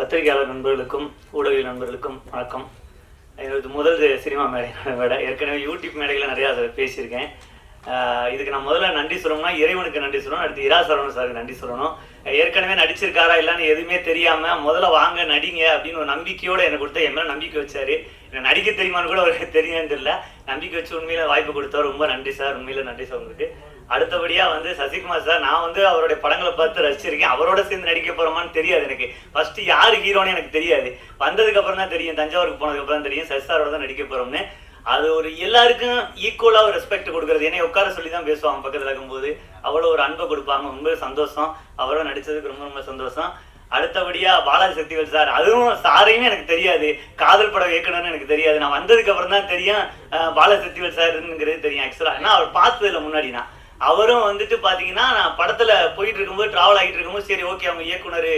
பத்திரிகையாளர் நண்பர்களுக்கும் ஊடக நண்பர்களுக்கும் வணக்கம். இது முதல் சினிமா மேடை மேடை ஏற்கனவே யூடியூப் மேடையில் நிறையா அதை பேசியிருக்கேன். இதுக்கு நான் முதல்ல நன்றி சொல்லணும்னா இறைவனுக்கு நன்றி சொல்லணும் அடுத்து இரா சரவணன் சாருக்கு நன்றி சொல்லணும். ஏற்கனவே நடிச்சிருக்காரா இல்லைன்னு எதுவுமே தெரியாம முதல்ல வாங்க நடிங்க அப்படின்னு ஒரு நம்பிக்கையோட எனக்கு கொடுத்த என் மேல நம்பிக்கை வச்சாரு. எனக்கு நடிக்க தெரியுமான்னு கூட அவருக்கு தெரியும்னு தெரியல. நம்பிக்கை வச்சு உண்மையில வாய்ப்பு கொடுத்தாரு ரொம்ப நன்றி சார் உண்மையில நன்றி சார் உங்களுக்கு. அடுத்தபடியா வந்து சசிகுமார் சார் நான் வந்து அவருடைய படங்களை பார்த்து ரசிச்சிருக்கேன். அவரோட சேர்ந்து நடிக்க போறோமான்னு தெரியாது எனக்கு. ஃபர்ஸ்ட் யார் ஹீரோன்னு எனக்கு தெரியாது. வந்ததுக்கு அப்புறம் தான் தெரியும் தஞ்சாவூருக்கு போனதுக்கு அப்புறம் தான் தெரியும் சசி சாரோட தான் நடிக்க போறோம்னு. அது ஒரு எல்லாருக்கும் ஈக்குவலாக ஒரு ரெஸ்பெக்ட் கொடுக்குறது. என்னை உட்கார சொல்லி தான் பேசுவாங்க பக்கத்தில் இருக்கும்போது அவ்வளோ ஒரு அன்பை கொடுப்பாங்க. ரொம்ப சந்தோஷம். அவரும் நடித்ததுக்கு ரொம்ப ரொம்ப சந்தோஷம். அடுத்தபடியா பாலாஜி சக்திவேல் சார் அதுவும் சாரையுமே எனக்கு தெரியாது. காதல் படம் இயக்குனர்னு எனக்கு தெரியாது. நான் வந்ததுக்கு அப்புறம் தான் தெரியும் பாலாஜி சக்திவேல் சார்ங்கிறது தெரியும் ஆக்சுவலா ஏன்னா அவர் பார்த்ததுல முன்னாடி நான் அவரும் வந்துட்டு பாத்தீங்கன்னா நான் படத்துல போயிட்டு இருக்கும்போது டிராவல் ஆகிட்டு இருக்கும்போது சரி ஓகே அவங்க இயக்குனர்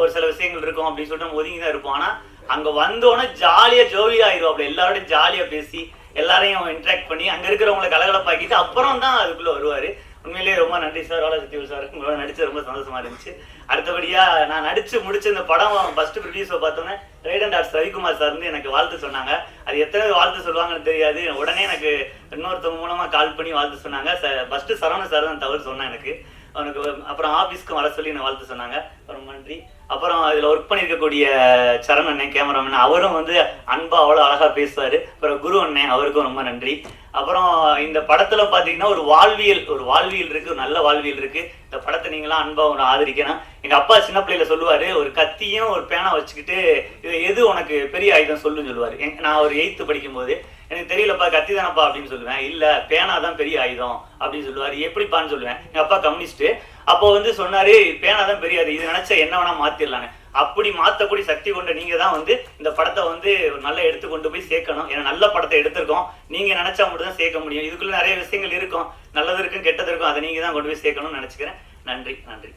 ஒரு சில விஷயங்கள் இருக்கும் அப்படின்னு சொல்லிட்டு ஒதுங்கி தான் இருப்போம். ஆனா அங்க வந்தோடனே ஜாலியா ஜோவியா ஆயிரும். அப்படி எல்லாரோடையும் ஜாலியா பேசி எல்லாரையும் இன்ட்ராக்ட் பண்ணி அங்க இருக்கிறவங்களை கலகலப்பாக்கிட்டு அப்புறம் தான் அதுக்குள்ள வருவாரு. உண்மையிலேயே ரொம்ப நன்றி சார் வாலாசக்தி சார். உங்களோட நடிச்சு ரொம்ப சந்தோஷமா இருந்துச்சு. அடுத்தபடியா நான் நடிச்சு முடிச்ச இந்த படம் ஃபர்ஸ்ட் ரிலீஸை பார்த்தோன்னே right and arts Ravikumar sir வந்து எனக்கு வாழ்த்து சொன்னாங்க. அது எத்தனை வாழ்த்து சொல்லுவாங்கன்னு தெரியாது. உடனே எனக்கு இன்னொருத்தவங்க மூலமா கால் பண்ணி வாழ்த்து சொன்னாங்க. ஃபர்ஸ்ட் சரவண சார் தான் தவறு சொன்னேன் எனக்கு. அவனுக்கு அப்புறம் ஆஃபீஸ்க்கு வர சொல்லி நான் வாழ்த்து சொன்னாங்க. நன்றி. அப்புறம் இதுல ஒர்க் பண்ணியிருக்கக்கூடிய சரண் அண்ணன் கேமராமேன் அவரும் வந்து அன்பா அவ்வளோ அழகா பேசுவாரு. அப்புறம் குரு அண்ணன் அவருக்கும் ரொம்ப நன்றி. அப்புறம் இந்த படத்துல பாத்தீங்கன்னா ஒரு வாழ்வியல் ஒரு வாழ்வியல் இருக்கு ஒரு நல்ல வாழ்வியல் இருக்கு. இந்த படத்தை நீங்களாம் அன்பா ஒன்று ஆதரிக்கணும். எங்க அப்பா சின்ன பிள்ளையில சொல்லுவாரு ஒரு கத்தியும் ஒரு பேனா வச்சுக்கிட்டு இது எது உனக்கு பெரிய ஆயுதம் சொல்லுன்னு சொல்லுவாரு. நான் ஒரு எயித்து படிக்கும்போது எனக்கு தெரியலப்பா கத்தி தானப்பா அப்படின்னு சொல்லுவேன். இல்ல பேனா தான் பெரிய ஆயுதம் அப்படின்னு சொல்லுவாரு. எப்படிப்பான்னு சொல்லுவேன். எங்க அப்பா கம்யூனிஸ்ட் அப்போ வந்து சொன்னாரு பேனா தான் பெரிய ஆயுதம். இது நினைச்சா என்ன வேணா மாத்திடலாங்க அப்படி மாத்தக்கூடிய சக்தி கொண்ட நீங்க தான் வந்து இந்த படத்தை வந்து ஒரு நல்ல எடுத்து கொண்டு போய் சேர்க்கணும். ஏன்னா நல்ல படத்தை எடுத்திருக்கோம். நீங்க நினைச்சா மட்டும் தான் சேர்க்க முடியும். இதுக்குள்ள நிறைய விஷயங்கள் இருக்கும். நல்லது இருக்கும் கெட்டது இருக்கும். அதை நீங்க தான் கொண்டு போய் சேர்க்கணும்னு நினைச்சுக்கிறேன். நன்றி நன்றி.